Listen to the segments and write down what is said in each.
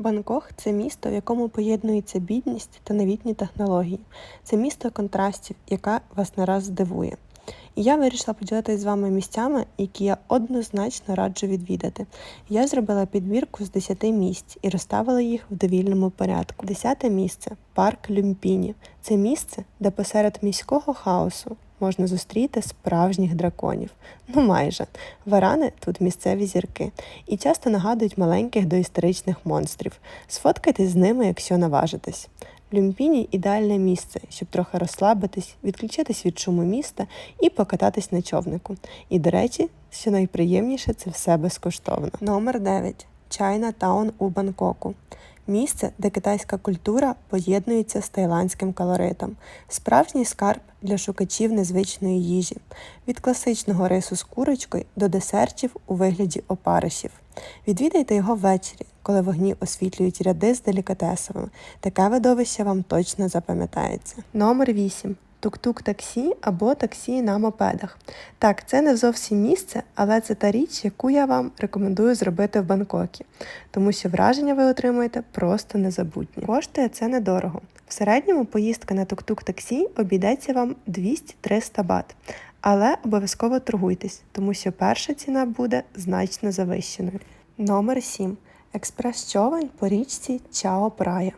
Бангкок це місто, в якому поєднується бідність та новітні технології. Це місто контрастів, яке вас не раз здивує. І я вирішила поділитися з вами місцями, які я однозначно раджу відвідати. Я зробила підбірку з 10 місць і розставила їх в довільному порядку. Десяте місце парк Люмпіні. Це місце, де посеред міського хаосу можна зустріти справжніх драконів. Ну майже. Варани тут місцеві зірки і часто нагадують маленьких доісторичних монстрів. Сфоткайтесь з ними, якщо наважитесь. Люмпіні ідеальне місце, щоб трохи розслабитись, відключитись від шуму міста і покататись на човнику. І, до речі, що найприємніше, це все безкоштовно. Номер 9. Чайна Таун у Бангкоку. Місце, де китайська культура поєднується з тайландським колоритом, справжній скарб для шукачів незвичної їжі, від класичного рису з курочкою до десертів у вигляді опаришів. Відвідайте його ввечері, коли вогні освітлюють ряди з делікатесами. Таке видовище вам точно запам'ятається. Номер 8. Тук-тук таксі або таксі на мопедах. Так, це не зовсім місце, але це та річ, яку я вам рекомендую зробити в Бангкокі, тому що враження ви отримуєте просто незабутні. Коштує це недорого. В середньому поїздка на тук-тук таксі обійдеться вам 200-300 бат. Але обов'язково торгуйтесь, тому що перша ціна буде значно завищеною. Номер 7. Експрес-човен по річці Чао Прая.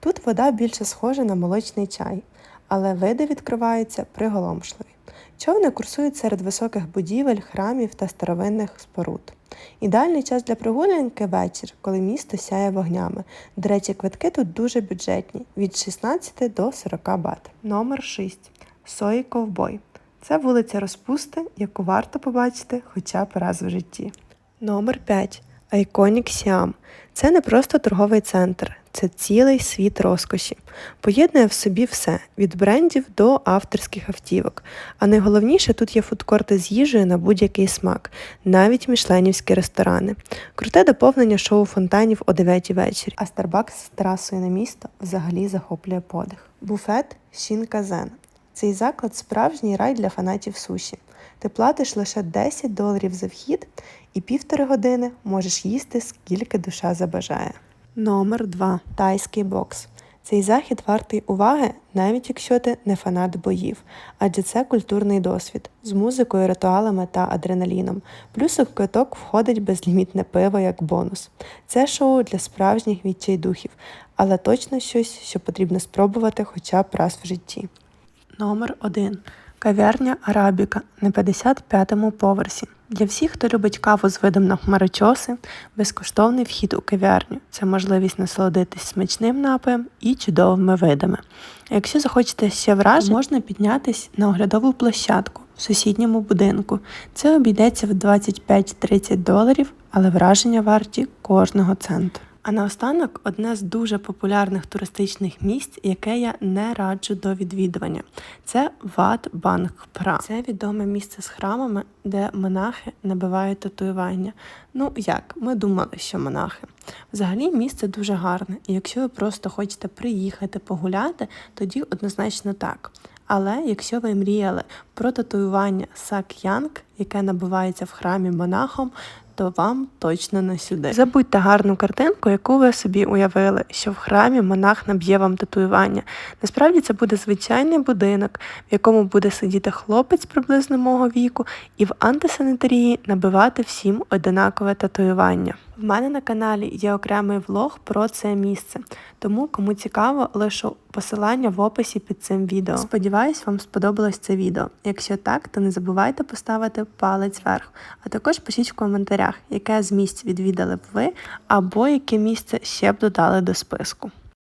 Тут вода більше схожа на молочний чай, але види відкриваються приголомшливі. Човни курсують серед високих будівель, храмів та старовинних споруд. Ідеальний час для прогулянки вечір, коли місто сяє вогнями. До речі, квитки тут дуже бюджетні від 16 до 40 бат. Номер 6. Сої Ковбой. Це вулиця Розпусти, яку варто побачити хоча б раз в житті. Номер 5. Айконік Сіам. Це не просто торговий центр, це цілий світ розкоші. Поєднує в собі все від брендів до авторських автівок. А найголовніше тут є фудкорти з їжею на будь-який смак, навіть мішленівські ресторани. Круте доповнення шоу фонтанів о 9 вечері. А Starbucks з терасою на місто взагалі захоплює подих. Буфет Шінказен. Цей заклад справжній рай для фанатів суші. Ти платиш лише 10 доларів за вхід і півтори години можеш їсти скільки душа забажає. Номер 2. Тайський бокс. Цей захід вартий уваги, навіть якщо ти не фанат боїв, адже це культурний досвід з музикою, ритуалами та адреналіном. Плюс у квиток входить безлімітне пиво як бонус. Це шоу для справжніх відчайдухів, але точно щось, що потрібно спробувати хоча б раз в житті. Номер 1. Кав'ярня Арабіка на 55-му поверсі. Для всіх, хто любить каву з видом на хмарочоси, безкоштовний вхід у кав'ярню. Це можливість насолодитись смачним напоєм і чудовими видами. Якщо захочете ще вражень, можна піднятись на оглядову площадку в сусідньому будинку. Це обійдеться в 25-30 доларів, але враження варті кожного центу. А наостанок одне з дуже популярних туристичних місць, яке я не раджу до відвідування. Це Ват Банг Пра. Це відоме місце з храмами, де монахи набивають татуювання. Ну як, ми думали, що монахи. Взагалі місце дуже гарне, і якщо ви просто хочете приїхати погуляти, тоді однозначно так. Але якщо ви мріяли про татуювання Сак Янг, яке набувається в храмі монахом, то вам точно не сюди. Забудьте гарну картинку, яку ви собі уявили, що в храмі монах наб'є вам татуювання. Насправді це буде звичайний будинок, в якому буде сидіти хлопець приблизно мого віку, і в антисанітарії набивати всім одинакове татуювання. В мене на каналі є окремий влог про це місце, тому кому цікаво, лишу посилання в описі під цим відео. Сподіваюсь, вам сподобалось це відео. Якщо так, то не забувайте поставити палець вверх, а також пишіть в коментарях, яке з місць відвідали б ви, або яке місце ще б додали до списку.